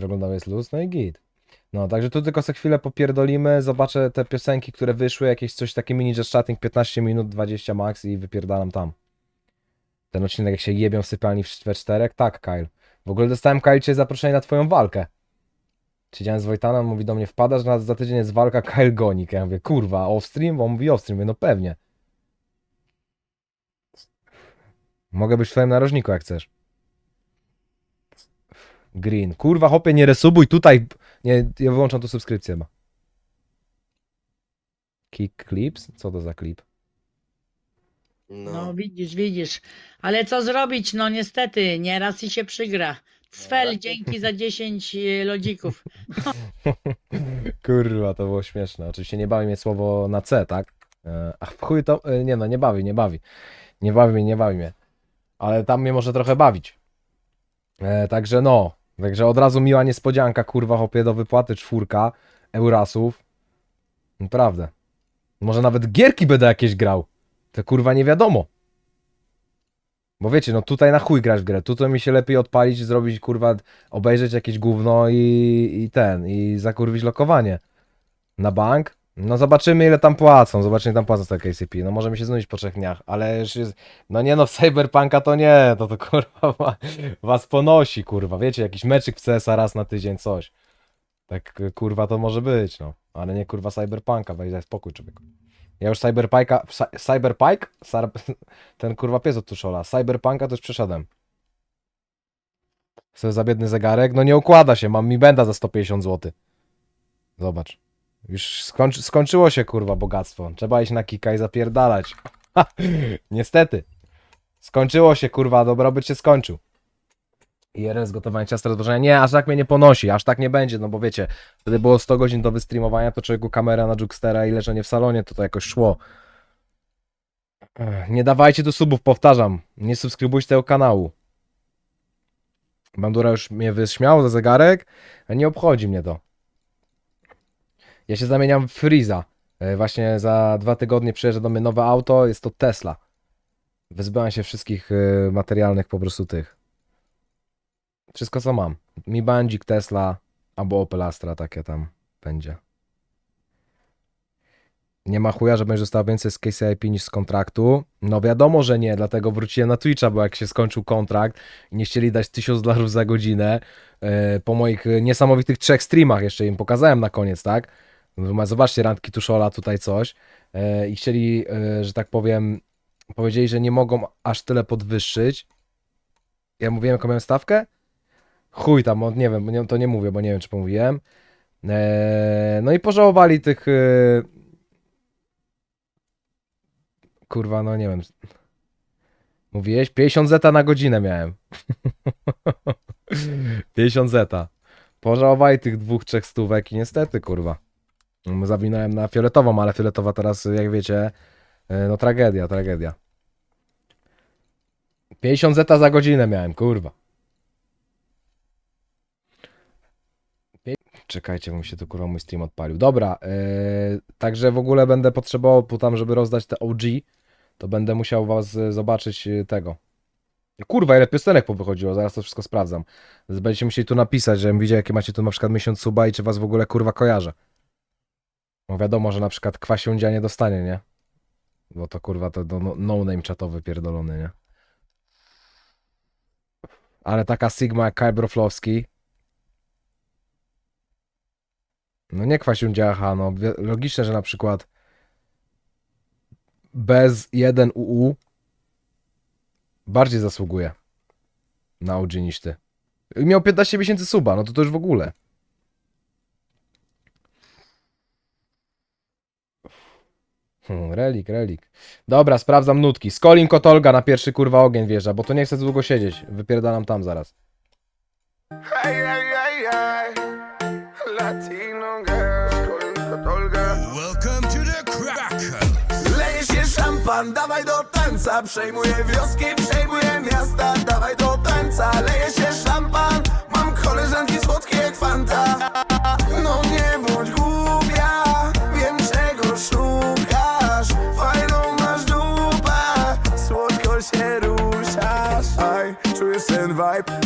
Oglądał jest luz, no i git. No, także tu tylko sobie chwilę popierdolimy, zobaczę te piosenki, które wyszły, jakieś coś takie mini just chatting, 15 minut, 20 max i wypierdalam tam. Ten odcinek jak się jebią w sypialni w we czterech? Tak, Kyle. W ogóle dostałem, Kyle, cię zaproszenie na twoją walkę. Siedziałem z Wojtanem, mówi do mnie, wpadasz, na, za tydzień jest walka Kyle Gonik. Ja mówię, kurwa, off-stream? On mówi off-stream. Mówię, no pewnie. Mogę być w twoim narożniku, jak chcesz. Green. Kurwa, hopie, nie resubuj tutaj. Nie, ja wyłączam tu subskrypcję. Ma. Kick clips? Co to za klip? No. No widzisz, widzisz. Ale co zrobić? No niestety, nieraz i się przygra. Cfel, dzięki za 10 e, lodzików. Kurwa, to było śmieszne. Oczywiście nie bawi mnie słowo na C, tak? E, Ach, w chuj to... e, Nie no, nie bawi, nie bawi. Nie bawi mnie, nie bawi mnie. Ale tam mnie może trochę bawić. E, także no. Także od razu miła niespodzianka, kurwa, hopie do wypłaty czwórka eurasów. Naprawdę. Może nawet gierki będę jakieś grał. To kurwa nie wiadomo. Bo wiecie, no tutaj na chuj grać w grę. Tutaj mi się lepiej odpalić, zrobić kurwa, obejrzeć jakieś gówno i, i ten, i zakurwić lokowanie. Na bank? No zobaczymy ile tam płacą, zobaczymy ile tam płacą z tego KCP. No możemy się znudzić po trzech dniach, ale już jest, no nie no, w Cyberpunka to nie, to to kurwa wa- was ponosi, kurwa, wiecie, jakiś meczyk w CSa raz na tydzień, coś. Tak kurwa to może być, no. Ale nie kurwa Cyberpunka, weź daj spokój człowieku. Ja już Cyberpike'a, Cy- Cyberpike? Ten kurwa pies od Tuszola. Cyberpunka to już przeszedłem. Chcę za biedny zegarek? No nie układa się, mam mi benda za 150 zł. Zobacz. Już skończy, skończyło się kurwa bogactwo. Trzeba iść na kika i zapierdalać. Ha, niestety. Skończyło się kurwa, dobrobyt się skończył. IRL zgotowanie ciasta rozłożenia. Nie, aż tak mnie nie ponosi, aż tak nie będzie, no bo wiecie, wtedy było 100 godzin do wystreamowania, to człowieku kamera na Jukestera i leżenie w salonie, to to jakoś szło. Nie dawajcie tu subów, powtarzam. Nie subskrybujcie tego kanału. Bandura już mnie wyśmiał za zegarek, a nie obchodzi mnie to. Ja się zamieniam w Freeza. E, Właśnie za dwa tygodnie przyjeżdża do mnie nowe auto, jest to Tesla. Wyzbyłem się wszystkich e, materialnych po prostu tych. Wszystko co mam. Mi Bandzik, Tesla albo Opel Astra takie tam będzie. Nie ma chuja, że będziesz dostał więcej z KCIP niż z kontraktu. No wiadomo, że nie, dlatego wróciłem na Twitcha, bo jak się skończył kontrakt i nie chcieli dać 1000 dolarów za godzinę, e, po moich niesamowitych trzech streamach jeszcze im pokazałem na koniec, tak? No, Zobaczcie, randki Tuszola, tutaj coś. E, I chcieli, e, że tak powiem, powiedzieli, że nie mogą aż tyle podwyższyć. Ja mówiłem, jaką miałem stawkę? Chuj tam, nie wiem, to nie mówię, bo nie wiem, czy pomówiłem. E, no i pożałowali tych... Kurwa, no nie wiem. Mówiłeś? 50 zeta na godzinę miałem. 50 zeta. Pożałowali tych dwóch, trzech stówek i niestety, kurwa. Zawinąłem na fioletową, ale fioletowa teraz, jak wiecie, e, no tragedia, tragedia. 50 zeta za godzinę miałem, kurwa. Czekajcie, bo mi się tu kurwa mój stream odpalił. Dobra, e, także w ogóle będę potrzebował tam, żeby rozdać te OG, to będę musiał was e, zobaczyć tego. Kurwa, ile piosenek powychodziło, zaraz to wszystko sprawdzam. Będziecie musieli tu napisać, żebym widział, jakie macie tu na przykład miesiąc suba i czy was w ogóle kurwa kojarzę. No wiadomo, że na przykład Kwasiundzia nie dostanie, nie? Bo to kurwa to no, no name czatowy pierdolony, nie? Ale taka Sigma jak Kyle Broflowski. No nie Kwasiundzia, aha, no logiczne, że na przykład bez 1 UU bardziej zasługuje na OG niż ty. I Miał 15 miesięcy suba, no to to już w ogóle. Hmm, relik, relik. Dobra, sprawdzam nutki. Skolin Kotolga na pierwszy kurwa ogień wjeżdża, bo to nie chcę za długo siedzieć. Wypierdalam tam zaraz. Ay, ay, ay, ay. Latino girl. Welcome to the Cracker. Leje się szampan, dawaj do tańca Przejmuję wioski, przejmuję miasta Dawaj do tańca, leje się szampan Mam koleżanki słodkie jak fanta No nie bądź głupia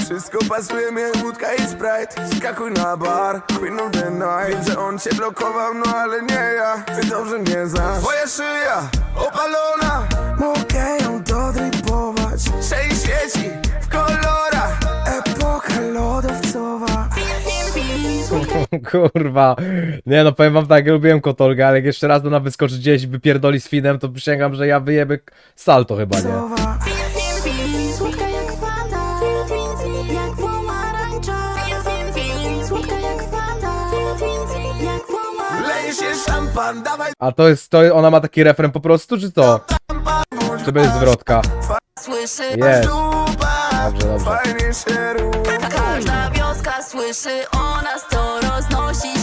Wszystko pasuje mi jak wódka i Sprite. Skakuj na bar, queen of the night. Wiem, że on cię blokował, no ale nie ja. Ty dobrze mnie znasz. Twoja szyja, opalona. Mogę ją dodrypować. Sześć świeci w kolorach. Epoka lodowcowa. Kurwa. Nie no, powiem wam tak, ja lubiłem Kotolga, ale jak jeszcze raz ona wyskoczy gdzieś i wypierdoli z Finem, to przysięgam, że ja wyjebę salto chyba, nie? Szampan, dawaj A to jest, to ona ma taki refren po prostu, czy to? Czy to będzie zwrotka? Słyszy Jest. dupa Dobrze, dobrze. Fajnie się rucha Każda wioska słyszy o nas, to roznosi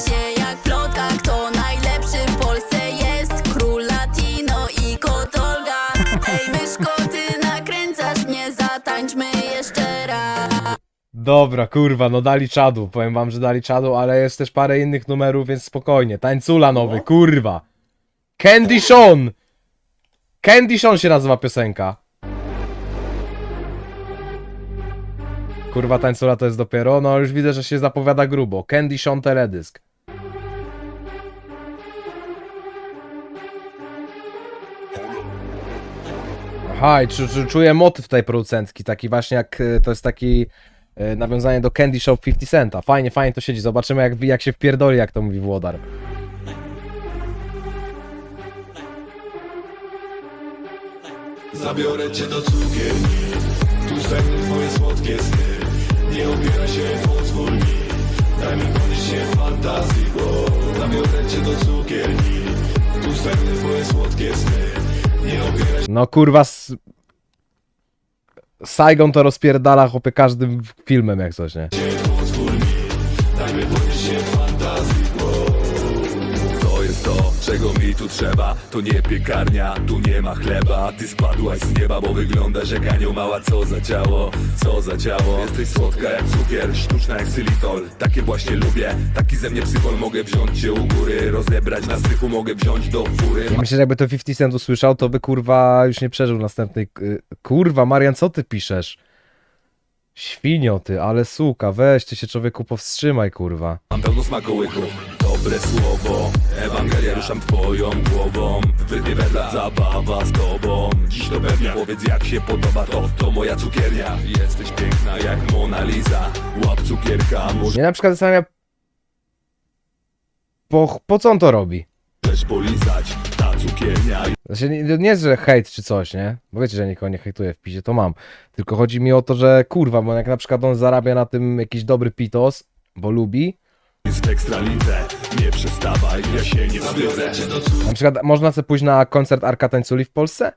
Dobra, kurwa, no dali czadu. Powiem wam, że dali czadu, ale jest też parę innych numerów, więc spokojnie. Tańcula nowy, kurwa. Candy Sean! Candy Sean się nazywa piosenka. Kurwa, tańcula to jest dopiero. No już widzę, że się zapowiada grubo. Candy Sean teledysk. Aha, i czu, czu, czuję motyw tej producencki, taki właśnie jak, e, to jest taki e, nawiązanie do Candy Shop 50 Centa. Fajnie, fajnie to siedzi, zobaczymy jak, jak się wpierdoli, jak to mówi Włodar. Zabiorę cię do Tu spełnię twoje słodkie sny. Nie się, pozwól mi. Daj mi się fantazji bo Zabiorę cię do Tu spełnię twoje słodkie sny. Nie się No kurwa, s... Saigon to rozpierdala chłopie każdym filmem jak coś, nie? Czego mi tu trzeba? To nie piekarnia, tu nie ma chleba. Ty spadłaś z nieba, bo wyglądasz jak anioł mała. Co za ciało, co za ciało? Jesteś słodka jak cukier, sztuczna jak xylitol Takie właśnie lubię, taki ze mnie psychol. Mogę wziąć cię u góry, rozebrać na strychu Mogę wziąć do fury. Ja myślę, że jakby to 50 Cent usłyszał, to by kurwa już nie przeżył następnej... Kurwa, Marian, co ty piszesz? Świnio ty, ale suka, weź ty się człowieku powstrzymaj, kurwa. Mam pełno smakołyków, dobre słowo. Ewangelia ruszam twoją głową. Wytnie wedla zabawa z tobą. Dziś to pewnie powiedz jak się podoba to. To moja cukiernia. Jesteś piękna jak Mona Lisa. Łap cukierka, Mnie na przykład zastanawia... Po, po co on to robi? możesz polizać? Ta cukiernia Znaczy, nie, nie jest, że hejt czy coś, nie? Bo wiecie, że nikogo nie hejtuję w pisie, to mam. Tylko chodzi mi o to, że kurwa, bo jak na przykład on zarabia na tym jakiś dobry pitos, bo lubi, Nie przestawaj, ja się nie na przykład można sobie pójść na koncert Arka Tańculi w Polsce?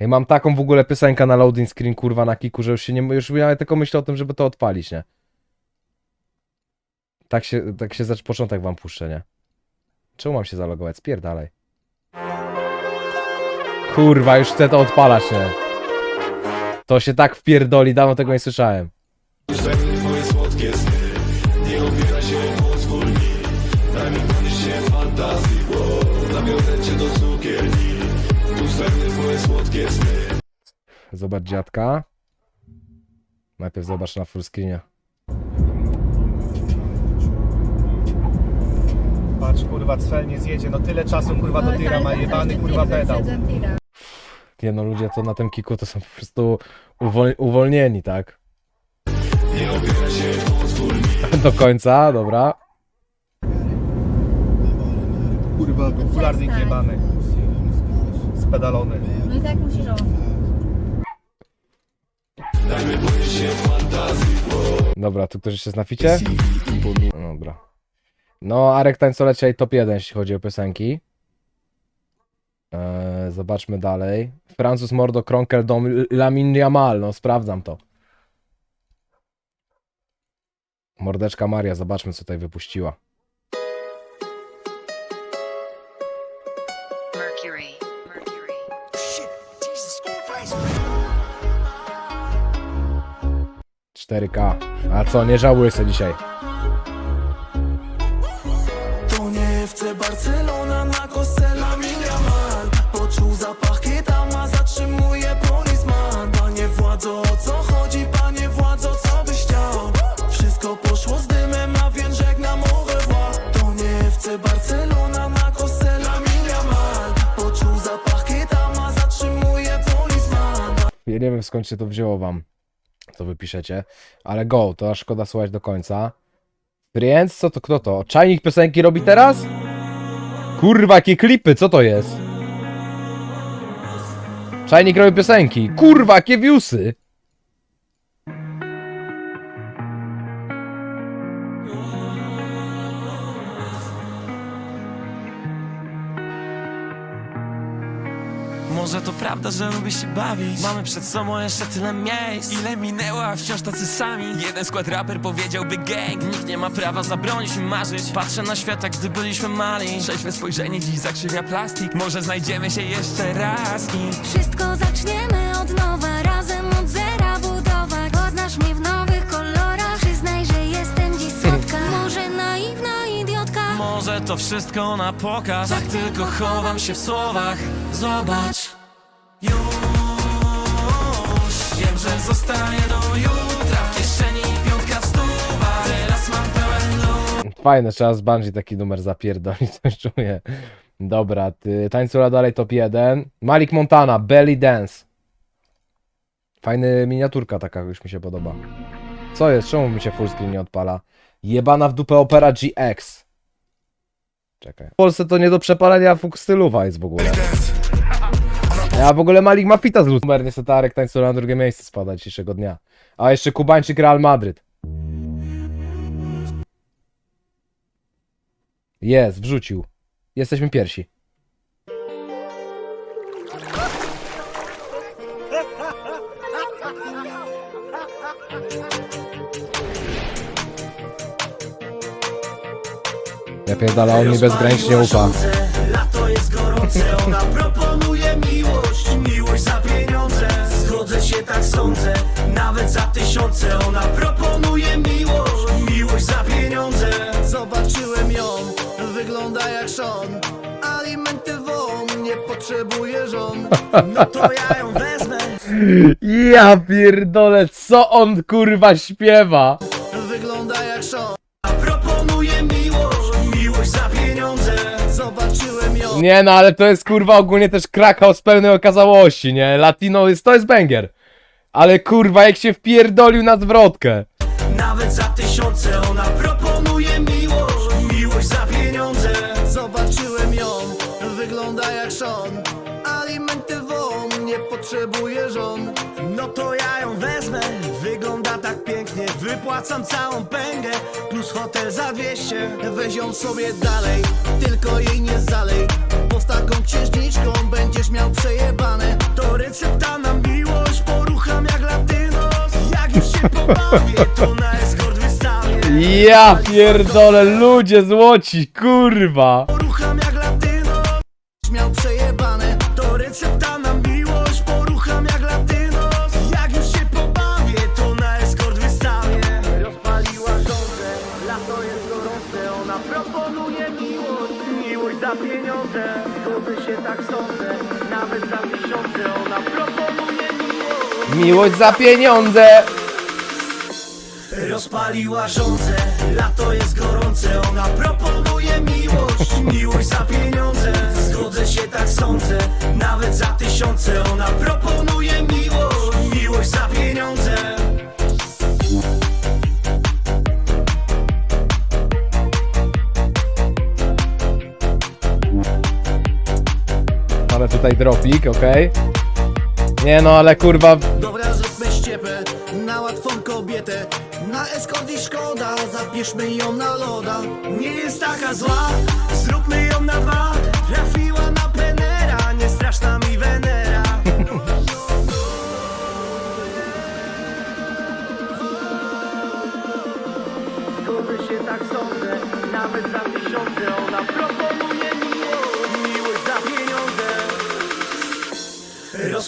I mam taką w ogóle piosenkę na loading screen, kurwa, na kiku, że już się nie, już ja tylko myślę o tym, żeby to odpalić, nie? Tak się, tak się za początek wam puszczę, nie? Czemu mam się zalogować? Spierdalaj. Kurwa, już chcę to odpalać, nie? To się tak wpierdoli, dawno tego nie słyszałem. Słodkie sny Nie opiera się, pozwól mi Daj mi ponieść się fantazji bo Zabiorę cię do cukierni Tu spełnię twoje słodkie sny Zobacz dziadka. Najpierw zobacz na fullscreenie. Patrz, kurwa, cel nie zjedzie, no tyle czasu, kurwa, do tira ma jebany, kurwa, pedał. Nie no, ludzie to na tym kiku to są po prostu uwol uwolnieni, tak? Nie opiera się, pozwól mi Do końca, dobra. Kurwa, popularnik jebany. Spedalony. No i tak musisz o. Się fantazji Dobra, tu ktoś jeszcze jest na ficie? No, Dobra. No, Arek Tańcola dzisiaj top 1, jeśli chodzi o piosenki. Eee, zobaczmy dalej. Francuz Mordo Kronkel Dom Lamin Yamal, no sprawdzam to. Mordeczka Maria, zobaczmy co tutaj wypuściła. Mercury. Mercury. 4K. A co, nie żałuję sobie dzisiaj. Wiem skąd się to wzięło wam, co wy piszecie. Ale go, to aż szkoda słuchać do końca. Friends, co to, kto to? Czajnik piosenki robi teraz? Kurwa, jakie klipy, co to jest? Czajnik robi piosenki. Kurwa, jakie viewsy! Może to prawda, że lubię się bawić? Mamy przed sobą jeszcze tyle miejsc. Ile minęło, a wciąż tacy sami? Jeden skład raper powiedziałby gang. Nikt nie ma prawa zabronić mi marzyć. Patrzę na świat, jak gdy byliśmy mali. Trzeźwe spojrzenie dziś zakrzywia plastik. Może znajdziemy się jeszcze raz i Wszystko zaczniemy od nowa, razem od zera budować Poznasz mnie w nowych kolorach, przyznaj, że jestem dziś słodka. Może naiwna idiotka. Może to wszystko na pokaz. Tak tylko chowam się w słowach. Zobacz Że zostanie do jutra W kieszeni piątka w stuwa Teraz mam pełen luz Fajne, trzeba z Bungie taki numer zapierdolić, coś czuję. Dobra, ty, tańcula dalej top 1. Malik Montana, Belly Dance. Fajny miniaturka taka, już mi się podoba. Co jest? Czemu mi się fullscreen nie odpala? Jebana w dupę Opera GX. Czekaj. W Polsce to nie do przepalenia fuk stylowa jest w ogóle. Ja w ogóle Malik ma fita z lud. Numer niestety Arek na drugie miejsce spada dzisiejszego dnia. A jeszcze Kubańczyk Real Madryt. Jest, wrzucił. Jesteśmy pierwsi. Ja pierdolę, on mi bezgranicznie ufa. Lato jest gorące, ona potrzebuje żon No to ja ją wezmę Ja pierdolę, co on kurwa śpiewa? Wygląda jak Sean Proponuje miłość Miłość za pieniądze Zobaczyłem ją Nie no, ale to jest kurwa ogólnie też Krakał z pełnej okazałości, nie? Latino jest, to jest banger. Ale kurwa, jak się wpierdolił na zwrotkę. Nawet za tysiące ona proponuje miłość potrzebuje żon. No to ja ją wezmę, wygląda tak pięknie. Wypłacam całą pęgę, plus hotel za 200 Weź ją sobie dalej, tylko jej nie zalej. Bo z taką księżniczką będziesz miał przejebane. To recepta na miłość, porucham jak latynos. Jak już się pobawię, to na escort wystawię. Ja pierdolę, ludzie złoci, kurwa. Porucham jak latynos. Miał przejebane Zgodzę się tak sądzę. Nawet za tysiące Ona proponuje miłość. Miłość za pieniądze. Rozpaliła żądzę, lato jest gorące Ona proponuje miłość, miłość za pieniądze Zgodzę się, tak sądzę, nawet za tysiące Ona proponuje miłość, miłość za pieniądze Mamy tutaj dropik, okej. Nie no, ale kurwa, Dobra, zróbmy ściepę na łatwą kobietę. Na eskort i szkoda, zapiszmy ją na loda. Nie jest taka zła, zróbmy ją na dwa. Trafiła na plenera, nie straszna mi Wenera. Zgodzę się, tak sądzę, nawet za tysiące Ona proponuje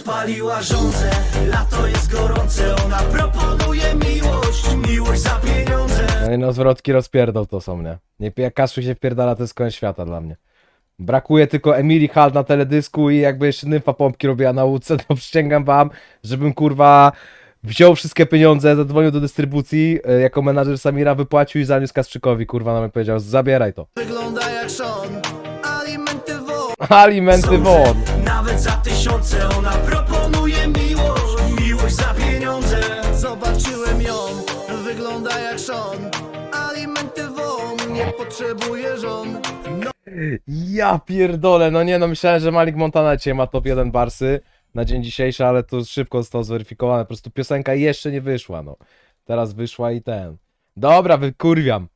Rozpaliła żądzę, lato jest gorące Ona proponuje miłość, miłość za pieniądze no, no zwrotki rozpierdol to są, nie? Nie jak się wpierdala, to jest koniec świata dla mnie. Brakuje tylko Emily Hall na teledysku i jakby jeszcze nymfa pompki robiła na łódce, to przysięgam wam, żebym kurwa wziął wszystkie pieniądze, zadzwonił do dystrybucji, e, jako menadżer Samira wypłacił i zaniósł Kasprzykowi, kurwa, nam powiedział, zabieraj to. Wygląda jak Sean, alimenty won Alimenty won. Za tysiące ona proponuje miłość Miłość za pieniądze Zobaczyłem ją, wygląda jak szon Alimenty wą, nie potrzebuje żon no. Ja pierdolę, no nie no, myślałem, że Malik Montana dzisiaj ma top 1 Barsy na dzień dzisiejszy, ale to szybko zostało zweryfikowane, po prostu piosenka jeszcze nie wyszła, no. Teraz wyszła i ten. Dobra, wykurwiam.